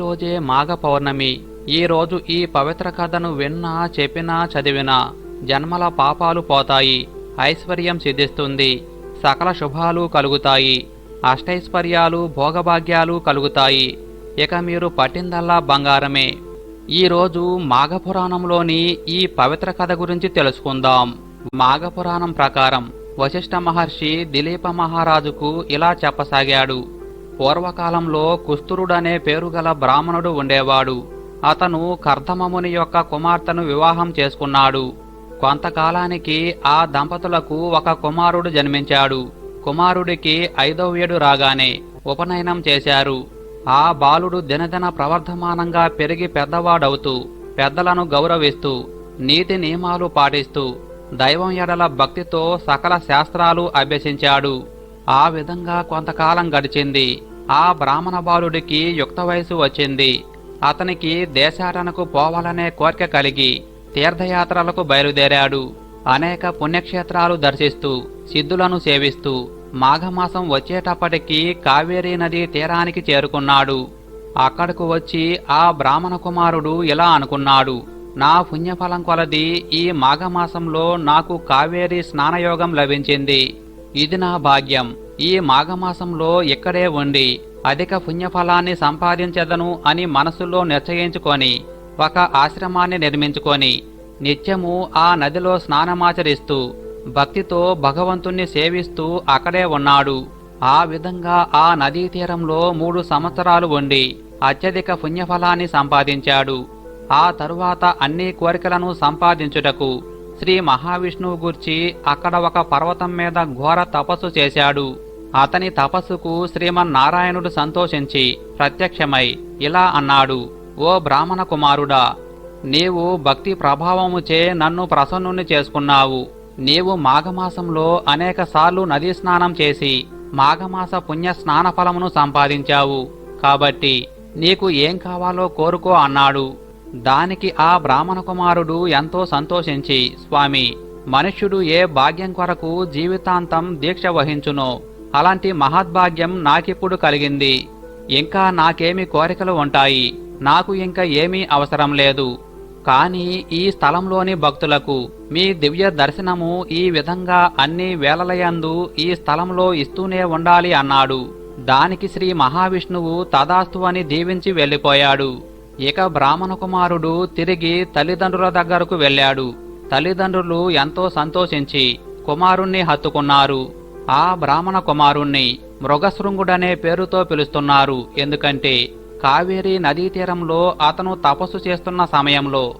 రోజే మాఘ పౌర్ణమి. ఈ రోజు ఈ పవిత్ర కథను విన్నా చెప్పినా చదివినా జన్మల పాపాలు పోతాయి. ఐశ్వర్యం సిద్ధిస్తుంది. సకల శుభాలు కలుగుతాయి. అష్టైశ్వర్యాలు భోగభాగ్యాలు కలుగుతాయి. ఇక మీరు పట్టిందల్లా బంగారమే. ఈరోజు మాఘపురాణంలోని ఈ పవిత్ర కథ గురించి తెలుసుకుందాం. మాఘపురాణం ప్రకారం వశిష్ఠ మహర్షి దిలీప మహారాజుకు ఇలా చెప్పసాగాడు. పూర్వకాలంలో కుస్తురుడనే పేరుగల బ్రాహ్మణుడు ఉండేవాడు. అతను కర్ధమముని యొక్క కుమార్తెను వివాహం చేసుకున్నాడు. కొంతకాలానికి ఆ దంపతులకు ఒక కుమారుడు జన్మించాడు. కుమారుడికి ఐదవ్యుడు రాగానే ఉపనయనం చేశారు. ఆ బాలుడు దినదిన ప్రవర్ధమానంగా పెరిగి పెద్దవాడవుతూ పెద్దలను గౌరవిస్తూ నీతి నియమాలు పాటిస్తూ దైవం ఎడల భక్తితో సకల శాస్త్రాలు అభ్యసించాడు. ఆ విధంగా కొంతకాలం గడిచింది. ఆ బ్రాహ్మణ బాలుడికి యుక్త వయసు వచ్చింది. అతనికి దేశాటనకు పోవాలనే కోరిక కలిగి తీర్థయాత్రలకు బయలుదేరాడు. అనేక పుణ్యక్షేత్రాలు దర్శిస్తూ సిద్ధులను సేవిస్తూ మాఘమాసం వచ్చేటప్పటికి కావేరీ నది తీరానికి చేరుకున్నాడు. అక్కడకు వచ్చి ఆ బ్రాహ్మణ కుమారుడు ఇలా అనుకున్నాడు నా పుణ్యఫలం కొలది ఈ మాఘమాసంలో నాకు కావేరీ స్నానయోగం లభించింది. ఇది నా భాగ్యం. ఈ మాఘమాసంలో ఇక్కడే ఉండి అధిక పుణ్యఫలాన్ని సంపాదించదను అని మనసులో నిశ్చయించుకొని ఒక ఆశ్రమాన్ని నిర్మించుకొని నిత్యము ఆ నదిలో స్నానమాచరిస్తూ భక్తితో భగవంతుణ్ణి సేవిస్తూ అక్కడే ఉన్నాడు. ఆ విధంగా ఆ నదీ తీరంలో మూడు సంవత్సరాలు ఉండి అత్యధిక పుణ్యఫలాన్ని సంపాదించాడు. ఆ తరువాత అన్ని కోరికలను సంపాదించుటకు శ్రీ మహావిష్ణువు గూర్చి అక్కడ ఒక పర్వతం మీద ఘోర తపస్సు చేశాడు. అతని తపస్సుకు శ్రీమన్నారాయణుడు సంతోషించి ప్రత్యక్షమై ఇలా అన్నాడు ఓ బ్రాహ్మణ కుమారుడా నీవు భక్తి ప్రభావముచే నన్ను ప్రసన్నుని చేసుకున్నావు. నీవు మాఘమాసంలో అనేక సార్లు నదీ స్నానం చేసి మాఘమాస పుణ్య స్నాన ఫలమును సంపాదించావు. కాబట్టి నీకు ఏం కావాలో కోరుకో అన్నాడు. దానికి ఆ బ్రాహ్మణ కుమారుడు ఎంతో సంతోషించి స్వామి మనుష్యుడు ఏ భాగ్యం కొరకు జీవితాంతం దీక్ష వహించునో? అలాంటి మహద్భాగ్యం నాకిప్పుడు కలిగింది. ఇంకా నాకేమి కోరికలు ఉంటాయి. నాకు ఇంకా ఏమీ అవసరం లేదు. కానీ ఈ స్థలంలోని భక్తులకు మీ దివ్య దర్శనము ఈ విధంగా అన్ని వేళలయందు ఈ స్థలంలో ఇస్తూనే ఉండాలి అన్నాడు. దానికి శ్రీ మహావిష్ణువు తదాస్తు అని దీవించి వెళ్ళిపోయాడు. ఇక బ్రాహ్మణ కుమారుడు తిరిగి తల్లిదండ్రుల దగ్గరకు వెళ్ళాడు. తల్లిదండ్రులు ఎంతో సంతోషించి కుమారుణ్ణి హత్తుకున్నారు. ఆ బ్రాహ్మణ కుమారుణ్ణి మృగశృంగుడనే పేరుతో పిలుస్తున్నారు. ఎందుకంటే కావేరీ నదీ తీరంలో అతను తపస్సు చేస్తున్న సమయంలో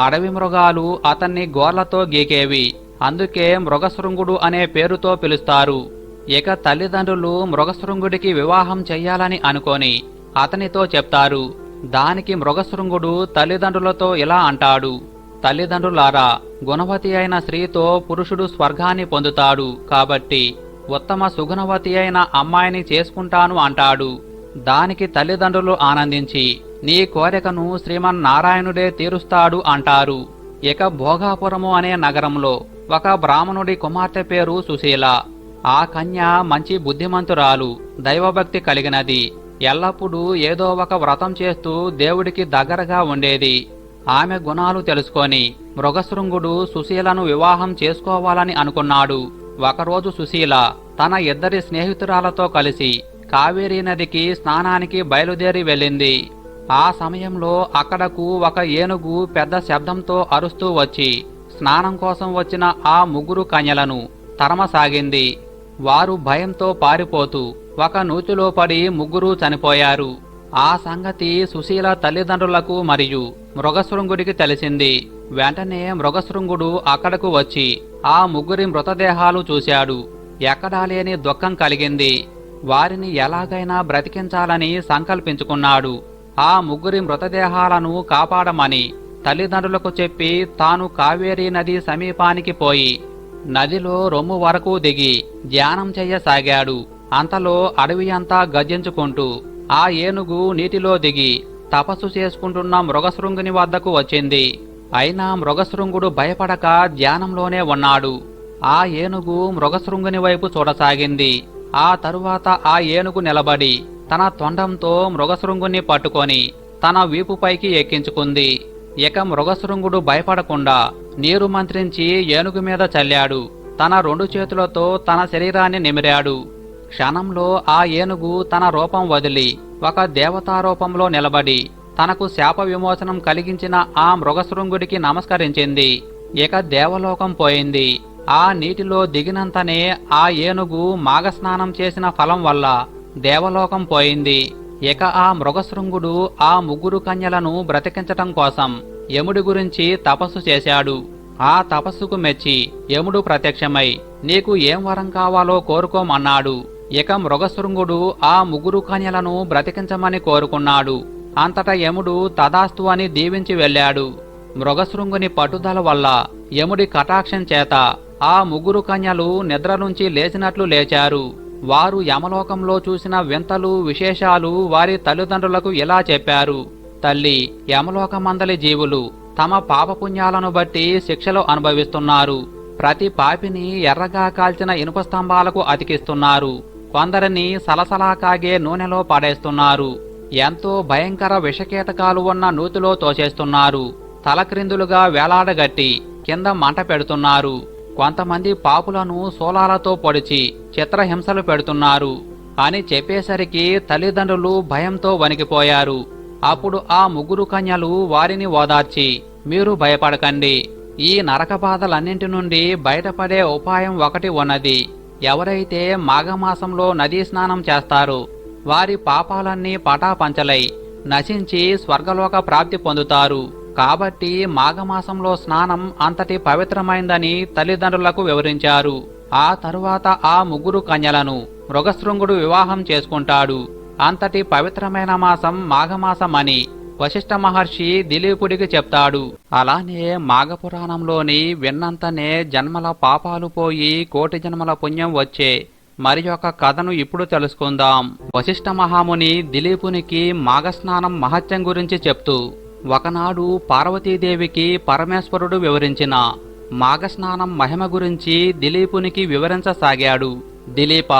అడవి మృగాలు అతన్ని గోర్లతో గీకేవి. అందుకే మృగశృంగుడు అనే పేరుతో పిలుస్తారు. ఇక తల్లిదండ్రులు మృగశృంగుడికి వివాహం చెయ్యాలని అనుకొని అతనితో చెప్తారు. దానికి మృగశృంగుడు తల్లిదండ్రులతో ఇలా అంటాడు తల్లిదండ్రులారా గుణవతి అయిన స్త్రీతో పురుషుడు స్వర్గాన్ని పొందుతాడు కాబట్టి ఉత్తమ సుగుణవతి అయిన అమ్మాయిని చేసుకుంటాను అంటాడు. దానికి తల్లిదండ్రులు ఆనందించి నీ కోరికను శ్రీమన్నారాయణుడే తీరుస్తాడు అంటారు. ఇక భోగాపురము అనే నగరంలో ఒక బ్రాహ్మణుడి కుమార్తె పేరు సుశీల. ఆ కన్య మంచి బుద్ధిమంతురాలు దైవభక్తి కలిగినది. ఎల్లప్పుడూ ఏదో ఒక వ్రతం చేస్తూ దేవుడికి దగ్గరగా ఉండేది. ఆమె గుణాలు తెలుసుకొని మృగశృంగుడు సుశీలను వివాహం చేసుకోవాలని అనుకున్నాడు. ఒకరోజు సుశీల తన ఇద్దరి స్నేహితురాలతో కలిసి కావేరీ నదికి స్నానానికి బయలుదేరి వెళ్ళింది. ఆ సమయంలో అక్కడకు ఒక ఏనుగు పెద్ద శబ్దంతో అరుస్తూ వచ్చి స్నానం కోసం వచ్చిన ఆ ముగ్గురు కన్యలను తరమసాగింది. వారు భయంతో పారిపోతూ ఒక నూతిలో పడి ముగ్గురు చనిపోయారు. ఆ సంగతి సుశీల తల్లిదండ్రులకు మరియు మృగశృంగుడికి తెలిసింది. వెంటనే మృగశృంగుడు అక్కడకు వచ్చి ఆ ముగ్గురి మృతదేహాలు చూశాడు. ఎక్కడా లేని దుఃఖం కలిగింది. వారిని ఎలాగైనా బ్రతికించాలని సంకల్పించుకున్నాడు. ఆ ముగ్గురి మృతదేహాలను కాపాడమని తల్లిదండ్రులకు చెప్పి తాను కావేరీ నది సమీపానికి పోయి నదిలో రొమ్ము వరకు దిగి ధ్యానం చెయ్యసాగాడు అంతలో అడవి అంతా గర్జించుకుంటూ ఆ ఏనుగు నీటిలో దిగి తపస్సు చేసుకుంటున్న మృగశృంగుని వద్దకు వచ్చింది. అయినా మృగశృంగుడు భయపడక ధ్యానంలోనే ఉన్నాడు. ఆ ఏనుగు మృగశృంగుని వైపు చూడసాగింది. ఆ తరువాత ఆ ఏనుగు నిలబడి తన తొండంతో మృగశృంగుని పట్టుకొని తన వీపుపైకి ఎక్కించుకుంది. ఇక మృగశృంగుడు భయపడకుండా నీరు మంత్రించి ఏనుగు మీద చల్లాడు. తన రెండు చేతులతో తన శరీరాన్ని నిమిరాడు. క్షణంలో ఆ ఏనుగు తన రూపం వదిలి ఒక దేవతారూపంలో నిలబడి తనకు శాప విమోచనం కలిగించిన ఆ మృగశృంగుడికి నమస్కరించింది. ఇక దేవలోకం పోయింది. ఆ నీటిలో దిగినంతనే ఆ ఏనుగు మాగస్నానం చేసిన ఫలం వల్ల దేవలోకం పోయింది. ఇక ఆ మృగశృంగుడు ఆ ముగ్గురు కన్యలను బ్రతికించటం కోసం యముడి గురించి తపస్సు చేశాడు. ఆ తపస్సుకు మెచ్చి యముడు ప్రత్యక్షమై నీకు ఏం వరం కావాలో కోరుకోమన్నాడు. ఇక మృగశృంగుడు ఆ ముగ్గురు కన్యలను బ్రతికించమని కోరుకున్నాడు. అంతట యముడు తదాస్తు అని దీవించి వెళ్ళాడు. మృగశృంగుని పట్టుదల వల్ల యముడి కటాక్షం చేత ఆ ముగ్గురు కన్యలు నిద్ర నుంచి లేచినట్లు లేచారు. వారు యమలోకంలో చూసిన వింతలు విశేషాలు వారి తల్లిదండ్రులకు ఇలా చెప్పారు. తల్లి యమలోకమందలి జీవులు తమ పాపపుణ్యాలను బట్టి శిక్షలు అనుభవిస్తున్నారు. ప్రతి పాపిని ఎర్రగా కాల్చిన ఇనుప స్తంభాలకు అతికిస్తున్నారు. కొందరిని సలసలా కాగే నూనెలో పాడేస్తున్నారు. ఎంతో భయంకర విషకేతకాలు ఉన్న నూతిలో తోసేస్తున్నారు. తలక్రిందులుగా వేలాడగట్టి కింద మంట పెడుతున్నారు. కొంతమంది పాపులను సోలాలతో పొడిచి చిత్రహింసలు పెడుతున్నారు. అని చెప్పేసరికి తల్లిదండ్రులు భయంతో వణికిపోయారు. అప్పుడు ఆ ముగ్గురు కన్యలు వారిని ఓదార్చి మీరు భయపడకండి. ఈ నరక బాధలన్నింటి నుండి బయటపడే ఉపాయం ఒకటి ఉన్నది. ఎవరైతే మాఘమాసంలో నదీ స్నానం చేస్తారో వారి పాపాలన్నీ పటాపంచలై నశించి స్వర్గలోక ప్రాప్తి పొందుతారు. కాబట్టి మాఘమాసంలో స్నానం అంతటి పవిత్రమైందని తల్లిదండ్రులకు వివరించారు. ఆ తరువాత ఆ ముగ్గురు కన్యలను మృగశృంగుడు వివాహం చేసుకుంటాడు. అంతటి పవిత్రమైన మాసం మాఘమాసం అని వశిష్ఠ మహర్షి దిలీపుడికి చెప్తాడు. అలానే మాఘపురాణంలోని విన్నంతనే జన్మల పాపాలు పోయి కోటి జన్మల పుణ్యం వచ్చే మరి ఒక కథను ఇప్పుడు తెలుసుకుందాం. వశిష్ఠ మహాముని దిలీపునికి మాఘస్నానం మహత్యం గురించి చెప్తూ ఒకనాడు పార్వతీదేవికి పరమేశ్వరుడు వివరించిన మాఘస్నానం మహిమ గురించి దిలీపునికి వివరించసాగాడు. దిలీప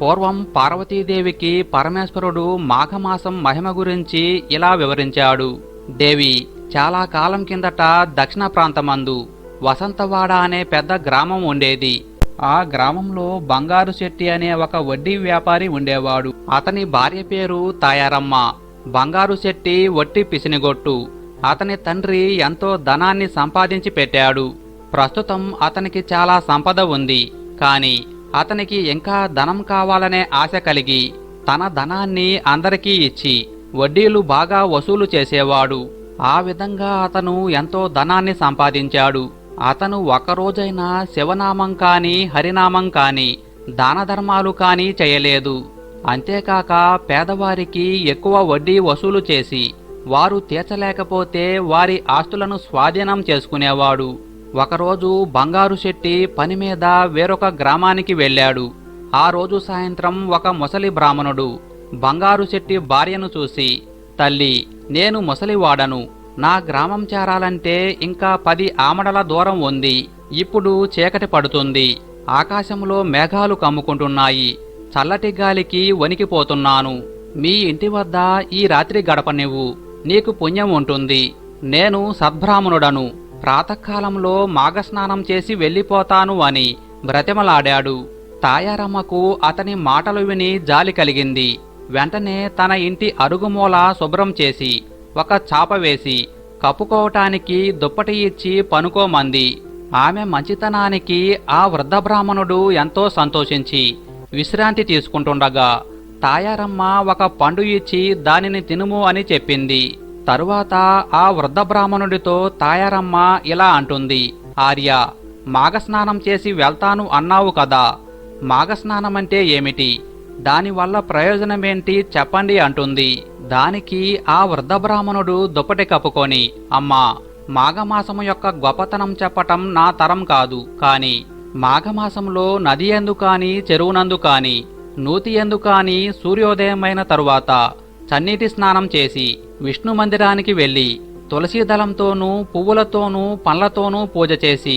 పూర్వం పార్వతీదేవికి పరమేశ్వరుడు మాఘమాసం మహిమ గురించి ఇలా వివరించాడు. దేవి చాలా కాలం కిందట దక్షిణ ప్రాంతమందు వసంతవాడ అనే పెద్ద గ్రామం ఉండేది. ఆ గ్రామంలో బంగారు శెట్టి అనే ఒక వడ్డీ వ్యాపారి ఉండేవాడు. అతని భార్య పేరు తాయారమ్మ. బంగారు శెట్టి వట్టి పిసినిగొట్టు. అతని తండ్రి ఎంతో ధనాన్ని సంపాదించి పెట్టాడు. ప్రస్తుతం అతనికి చాలా సంపద ఉంది. కానీ అతనికి ఇంకా ధనం కావాలనే ఆశ కలిగి తన ధనాన్ని అందరికీ ఇచ్చి వడ్డీలు బాగా వసూలు చేసేవాడు. ఆ విధంగా అతను ఎంతో ధనాన్ని సంపాదించాడు. అతను ఒకరోజైనా శివనామం కాని హరినామం కాని దాన ధర్మాలు కాని చేయలేదు. అంతేకాక పేదవారికి ఎక్కువ వడ్డీ వసూలు చేసి వారు తీర్చలేకపోతే వారి ఆస్తులను స్వాధీనం చేసుకునేవాడు. ఒకరోజు బంగారు శెట్టి పని మీద వేరొక గ్రామానికి వెళ్ళాడు. ఆ రోజు సాయంత్రం ఒక ముసలి బ్రాహ్మణుడు బంగారు శెట్టి భార్యను చూసి తల్లి నేను ముసలివాడను నా గ్రామం చేరాలంటే ఇంకా పది ఆమడల దూరం ఉంది. ఇప్పుడు చీకటి పడుతుంది. ఆకాశంలో మేఘాలు కమ్ముకుంటున్నాయి. చల్లటి గాలికి వణికిపోతున్నాను. మీ ఇంటి వద్ద ఈ రాత్రి గడపనివ్వు. నీకు పుణ్యం ఉంటుంది. నేను సద్బ్రాహ్మణుడను. ప్రాతకాలంలో మాఘస్నానం చేసి వెళ్ళిపోతాను అని బ్రతిమలాడాడు. తాయారమ్మకు అతని మాటలు విని జాలి కలిగింది. వెంటనే తన ఇంటి అరుగుమూల శుభ్రం చేసి ఒక చాప వేసి కప్పుకోవటానికి దుప్పటి ఇచ్చి పనుకోమంది. ఆమె మంచితనానికి ఆ వృద్ధ బ్రాహ్మణుడు ఎంతో సంతోషించి విశ్రాంతి తీసుకుంటుండగా తాయారమ్మ ఒక పండు ఇచ్చి దానిని తినుము అని చెప్పింది. తరువాత ఆ వృద్ధ బ్రాహ్మణుడితో తాయారమ్మ ఇలా అంటుంది. ఆర్య మాఘస్నానం చేసి వెళ్తాను అన్నావు కదా. మాఘస్నానమంటే ఏమిటి? దానివల్ల ప్రయోజనమేంటి చెప్పండి అంటుంది. దానికి ఆ వృద్ధ బ్రాహ్మణుడు దుప్పటి కప్పుకొని అమ్మా మాఘమాసము యొక్క గొప్పతనం చెప్పటం నా తరం కాదు కాని మాఘమాసంలో నది ఎందు కాని చెరువునందు కాని నూతి ఎందు కాని సూర్యోదయమైన తరువాత చన్నీటి స్నానం చేసి విష్ణు మందిరానికి వెళ్ళి తులసీదళంతోనూ పువ్వులతోనూ పండ్లతోనూ పూజ చేసి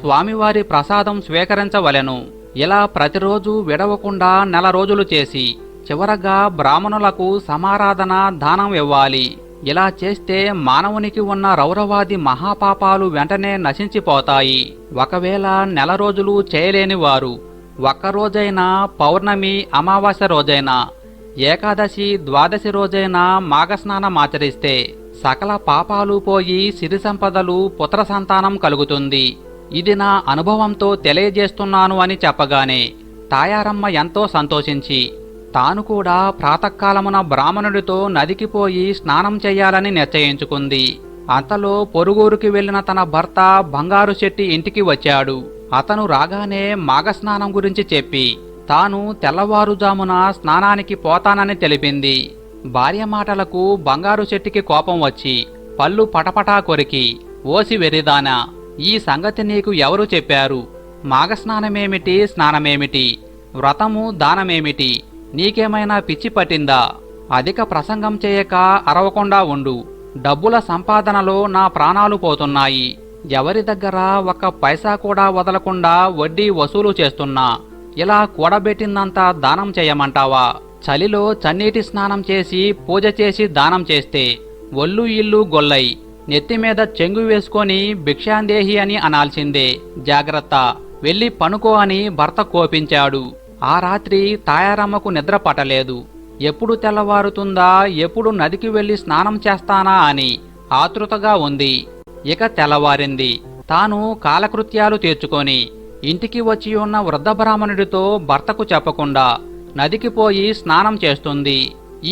స్వామివారి ప్రసాదం స్వీకరించవలెను. ఇలా ప్రతిరోజు విడవకుండా నెల రోజులు చేసి చివరగా బ్రాహ్మణులకు సమారాధన దానం ఇవ్వాలి. ఇలా చేస్తే మానవునికి ఉన్న రౌరవాది మహాపాపాలు వెంటనే నశించిపోతాయి. ఒకవేళ నెల రోజులు చేయలేని వారు ఒక్కరోజైనా పౌర్ణమి అమావాస్య రోజైనా ఏకాదశి ద్వాదశి రోజైన మాఘస్నానం ఆచరిస్తే సకల పాపాలు పోయి సిరి సంపదలు పుత్ర సంతానం కలుగుతుంది. ఇది నా అనుభవంతో తెలియజేస్తున్నాను అని చెప్పగానే తాయారమ్మ ఎంతో సంతోషించి తాను కూడా ప్రాతకాలమున బ్రాహ్మణుడితో నదికి పోయి స్నానం చేయాలని నిశ్చయించుకుంది. అంతలో పొరుగురికి వెళ్ళిన తన భర్త బంగారు శెట్టి ఇంటికి వచ్చాడు. అతను రాగానే మాఘస్నానం గురించి చెప్పి తాను తెల్లవారుజామున స్నానానికి పోతానని తెలిపింది. భార్య మాటలకు బంగారు చెట్టుకి కోపం వచ్చి పళ్ళు పటపటా కొరికి ఓసి వెరిదానా ఈ సంగతి నీకు ఎవరు చెప్పారు? మాఘస్నానమేమిటి స్నానమేమిటి? వ్రతము దానమేమిటి? నీకేమైనా పిచ్చి పట్టిందా? అధిక ప్రసంగం చేయక అరవకుండా ఉండు. డబ్బుల సంపాదనలో నా ప్రాణాలు పోతున్నాయి. ఎవరి దగ్గర ఒక పైసా కూడా వదలకుండా వడ్డీ వసూలు చేస్తున్నా. ఇలా కూడబెట్టిందంతా దానం చేయమంటావా? చలిలో చన్నీటి స్నానం చేసి పూజ చేసి దానం చేస్తే ఒళ్ళు ఇల్లు గొల్లై నెత్తి మీద చెంగు వేసుకొని భిక్షాందేహి అని అనాల్సిందే. జాగ్రత్త. వెళ్ళి పనుకో అని భర్త కోపించాడు. ఆ రాత్రి తాయారమ్మకు నిద్ర పట్టలేదు. ఎప్పుడు తెల్లవారుతుందా ఎప్పుడు నదికి వెళ్ళి స్నానం చేస్తానా అని ఆతృతగా ఉంది. ఇక తెల్లవారింది. తాను కాలకృత్యాలు తీర్చుకొని ఇంటికి వచ్చి ఉన్న వృద్ధ బ్రాహ్మణుడితో భర్తకు చెప్పకుండా నదికి పోయి స్నానం చేస్తుంది.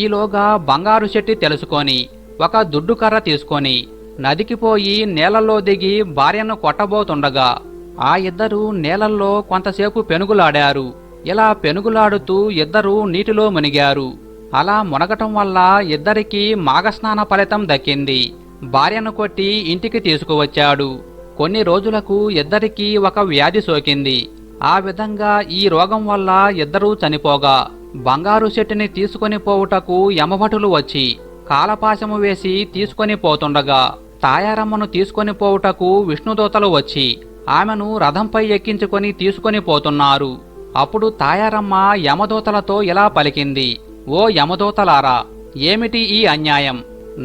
ఈలోగా బంగారు శెట్టి తెలుసుకొని ఒక దుడ్డు కర్ర తీసుకొని నదికి పోయి నీళ్ళల్లో దిగి భార్యను కొట్టబోతుండగా ఆ ఇద్దరు నీళ్ళల్లో కొంతసేపు పెనుగులాడారు. ఇలా పెనుగులాడుతూ ఇద్దరూ నీటిలో మునిగారు. అలా మునగటం వల్ల ఇద్దరికీ మాఘస్నాన ఫలితం దక్కింది. భార్యను కొట్టి ఇంటికి తీసుకువచ్చాడు. కొన్ని రోజులకు ఇద్దరికీ ఒక వ్యాధి సోకింది. ఆ విధంగా ఈ రోగం వల్ల ఇద్దరూ చనిపోగా. బంగారు చెట్టుని తీసుకొని పోవుటకు యమభటులు వచ్చి కాలపాశము వేసి తీసుకొని పోతుండగా తాయారమ్మను తీసుకొని పోవుటకు విష్ణుదూతలు వచ్చి ఆమెను రథంపై ఎక్కించుకొని తీసుకొని పోతున్నారు. అప్పుడు తాయారమ్మ యమదూతలతో ఇలా పలికింది ఓ యమదూతలారా ఏమిటి ఈ అన్యాయం?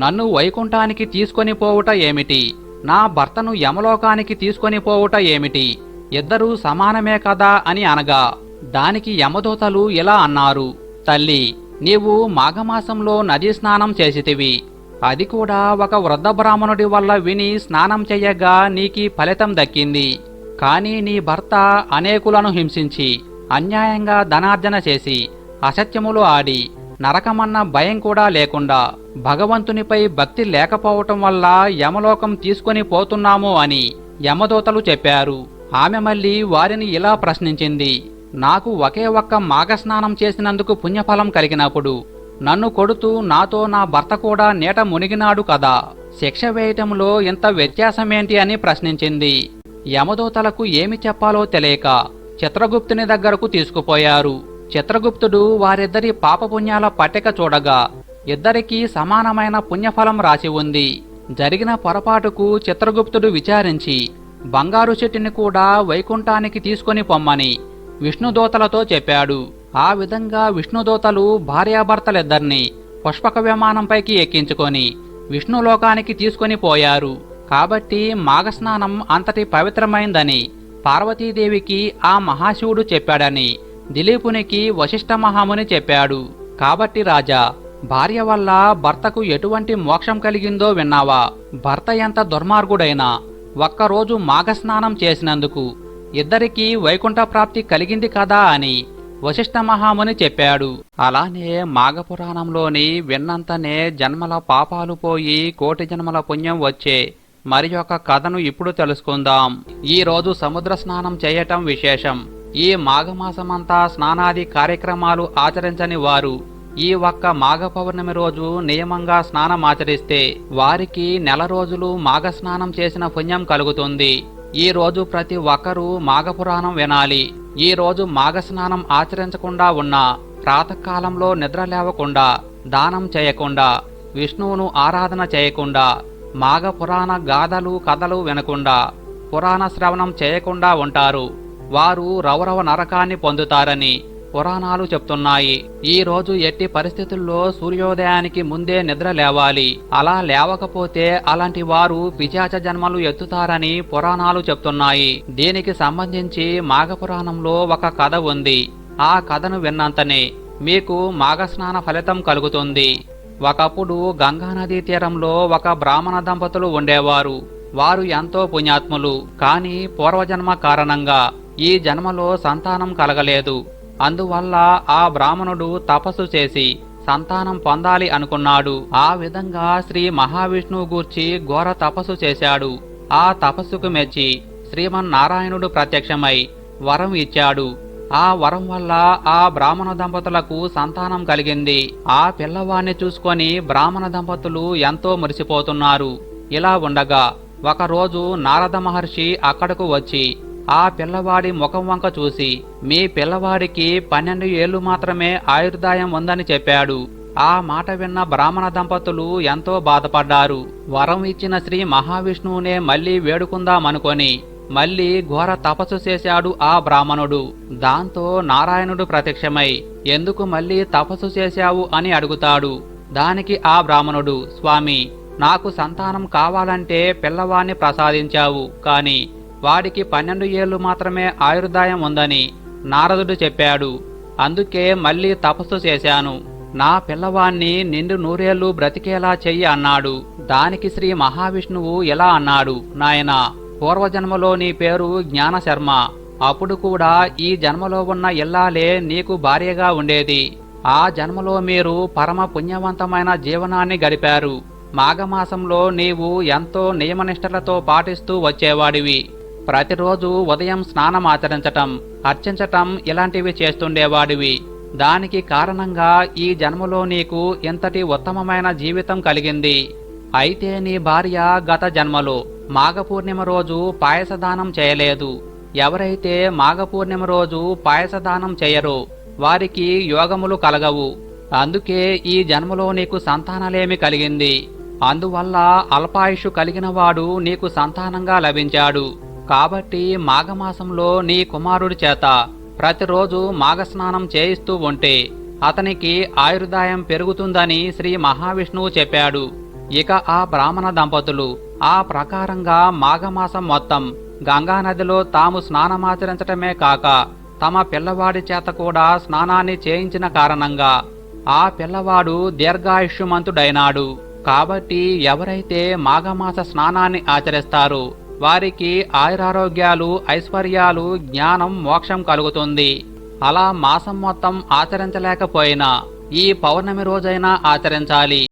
నన్ను వైకుంఠానికి తీసుకొని పోవుట ఏమిటి? నా భర్తను యమలోకానికి తీసుకొని పోవుట ఏమిటి? ఇద్దరూ సమానమే కదా అని అనగా దానికి యమదూతలు ఇలా అన్నారు తల్లి నీవు మాఘమాసంలో నదీ స్నానం చేసితివి. అది కూడా ఒక వృద్ధ బ్రాహ్మణుడి వల్ల విని స్నానం చెయ్యగా నీకీ ఫలితం దక్కింది. కానీ నీ భర్త అనేకులను హింసించి అన్యాయంగా ధనార్జన చేసి అసత్యములు ఆడి నరకమన్న భయం కూడా లేకుండా భగవంతునిపై భక్తి లేకపోవటం వల్ల యమలోకం తీసుకొని పోతున్నాము అని యమదూతలు చెప్పారు. ఆమె మళ్ళీ వారిని ఇలా ప్రశ్నించింది. నాకు ఒకే ఒక్క మాఘస్నానం చేసినందుకు పుణ్యఫలం కలిగినప్పుడు నన్ను కొడుతూ నాతో నా భర్త కూడా నీట మునిగినాడు కదా. శిక్ష వేయటంలో ఇంత వ్యత్యాసమేంటి అని ప్రశ్నించింది. యమదూతలకు ఏమి చెప్పాలో తెలియక చిత్రగుప్తుని దగ్గరకు తీసుకుపోయారు. చిత్రగుప్తుడు వారిద్దరి పాపపుణ్యాల పట్టిక చూడగా ఇద్దరికీ సమానమైన పుణ్యఫలం రాసి ఉంది. జరిగిన పొరపాటుకు చిత్రగుప్తుడు విచారించి బంగారు చెట్టుని కూడా వైకుంఠానికి తీసుకొని పొమ్మని విష్ణుదూతలతో చెప్పాడు. ఆ విధంగా విష్ణుదూతలు భార్యాభర్తలిద్దరిని పుష్పక విమానంపైకి ఎక్కించుకొని విష్ణులోకానికి తీసుకొని పోయారు. కాబట్టి మాఘస్నానం అంతటి పవిత్రమైందని పార్వతీదేవికి ఆ మహాశివుడు చెప్పాడని దిలీపునికి వశిష్ఠ మహాముని చెప్పాడు. కాబట్టి రాజా భార్య వల్ల భర్తకు ఎటువంటి మోక్షం కలిగిందో విన్నావా? భర్త ఎంత దుర్మార్గుడైనా ఒక్కరోజు మాఘస్నానం చేసినందుకు ఇద్దరికీ వైకుంఠ ప్రాప్తి కలిగింది కదా అని వశిష్ఠ మహాముని చెప్పాడు. అలానే మాఘపురాణంలోని విన్నంతనే జన్మల పాపాలు పోయి కోటి జన్మల పుణ్యం వచ్చే మరి ఒక కథను ఇప్పుడు తెలుసుకుందాం. ఈ రోజు సముద్ర స్నానం చేయటం విశేషం. ఈ మాఘమాసమంతా స్నానాది కార్యక్రమాలు ఆచరించని వారు ఈ ఒక్క మాఘ పౌర్ణమి రోజు నియమంగా స్నానం ఆచరిస్తే వారికి నెల రోజులు మాఘ స్నానం చేసిన పుణ్యం కలుగుతుంది. ఈ రోజు ప్రతి ఒక్కరూ మాఘపురాణం వినాలి. ఈ రోజు మాఘ స్నానం ఆచరించకుండా ఉన్నా ప్రాతకాలంలో నిద్ర లేవకుండా దానం చేయకుండా విష్ణువును ఆరాధన చేయకుండా మాఘ పురాణ గాథలు కథలు వినకుండా పురాణ శ్రవణం చేయకుండా ఉంటారు. వారు రవరవ నరకాన్ని పొందుతారని పురాణాలు చెప్తున్నాయి. ఈ రోజు ఎట్టి పరిస్థితుల్లో సూర్యోదయానికి ముందే నిద్ర లేవాలి. అలా లేవకపోతే అలాంటి వారు పిచాచ జన్మలు ఎత్తుతారని పురాణాలు చెప్తున్నాయి. దీనికి సంబంధించి మాఘపురాణంలో ఒక కథ ఉంది. ఆ కథను విన్నంతనే మీకు మాఘస్నాన ఫలితం కలుగుతుంది. ఒకప్పుడు గంగానదీ తీరంలో ఒక బ్రాహ్మణ దంపతులు ఉండేవారు. వారు ఎంతో పుణ్యాత్ములు. కాని పూర్వజన్మ కారణంగా ఈ జన్మలో సంతానం కలగలేదు. అందువల్ల ఆ బ్రాహ్మణుడు తపస్సు చేసి సంతానం పొందాలి అనుకున్నాడు. ఆ విధంగా శ్రీ మహావిష్ణువు గూర్చి ఘోర తపస్సు చేశాడు. ఆ తపస్సుకు మెచ్చి శ్రీమన్నారాయణుడు ప్రత్యక్షమై వరం ఇచ్చాడు. ఆ వరం వల్ల ఆ బ్రాహ్మణ దంపతులకు సంతానం కలిగింది. ఆ పిల్లవాణ్ణి చూసుకొని బ్రాహ్మణ దంపతులు ఎంతో మురిసిపోతున్నారు. ఇలా ఉండగా ఒకరోజు నారద మహర్షి అక్కడకు వచ్చి ఆ పిల్లవాడి ముఖం వంక చూసి మీ పిల్లవాడికి పన్నెండు ఏళ్ళు మాత్రమే ఆయుర్దాయం ఉందని చెప్పాడు. ఆ మాట విన్న బ్రాహ్మణ దంపతులు ఎంతో బాధపడ్డారు. వరం ఇచ్చిన శ్రీ మహావిష్ణువునే మళ్ళీ వేడుకుందామనుకొని మళ్ళీ ఘోర తపస్సు చేశాడు ఆ బ్రాహ్మణుడు. దాంతో నారాయణుడు ప్రత్యక్షమై ఎందుకు మళ్ళీ తపస్సు చేశావు? అని అడుగుతాడు. దానికి ఆ బ్రాహ్మణుడు స్వామి నాకు సంతానం కావాలంటే పిల్లవాణ్ణి ప్రసాదించావు. కాని వాడికి పన్నెండు ఏళ్ళు మాత్రమే ఆయుర్దాయం ఉందని నారదుడు చెప్పాడు. అందుకే మళ్ళీ తపస్సు చేశాను. నా పిల్లవాణ్ణి నిండు నూరేళ్ళు బ్రతికేలా చెయ్యి అన్నాడు. దానికి శ్రీ మహావిష్ణువు ఇలా అన్నాడు నాయనా పూర్వజన్మలో నీ పేరు జ్ఞానశర్మ. అప్పుడు కూడా ఈ జన్మలో ఉన్న ఇల్లాలే నీకు భార్యగా ఉండేది. ఆ జన్మలో మీరు పరమ పుణ్యవంతమైన జీవనాన్ని గడిపారు. మాఘమాసంలో నీవు ఎంతో నియమనిష్టలతో పాటిస్తూ వచ్చేవాడివి. ప్రతిరోజు ఉదయం స్నానం ఆచరించటం అర్చించటం ఇలాంటివి చేస్తుండేవాడివి. దానికి కారణంగా ఈ జన్మలో నీకు ఇంతటి ఉత్తమమైన జీవితం కలిగింది. అయితే నీ భార్య గత జన్మలో మాఘపూర్ణిమ రోజు పాయసదానం చేయలేదు. ఎవరైతే మాఘపూర్ణిమ రోజు పాయసదానం చేయరో వారికి యోగములు కలగవు. అందుకే ఈ జన్మలో నీకు సంతానలేమి కలిగింది. అందువల్ల అల్పాయుషు కలిగిన వాడు నీకు సంతానంగా లభించాడు. కాబట్టి మాఘమాసంలో నీ కుమారుడి చేత ప్రతిరోజు మాఘస్నానం చేయిస్తూ ఉంటే అతనికి ఆయుర్దాయం పెరుగుతుందని శ్రీ మహావిష్ణువు చెప్పాడు. ఇక ఆ బ్రాహ్మణ దంపతులు ఆ ప్రకారంగా మాఘమాసం మొత్తం గంగానదిలో తాము స్నానమాచరించటమే కాక తమ పిల్లవాడి చేత కూడా స్నానాన్ని చేయించిన కారణంగా ఆ పిల్లవాడు దీర్ఘాయుష్యమంతుడైనాడు. కాబట్టి ఎవరైతే మాఘమాస స్నానాన్ని ఆచరిస్తారో వారికి ఆయురారోగ్యాలు ఐశ్వర్యాలు జ్ఞానం మోక్షం కలుగుతుంది. అలా మాసం మొత్తం ఆచరించలేకపోయినా ఈ పౌర్ణమి రోజైనా ఆచరించాలి.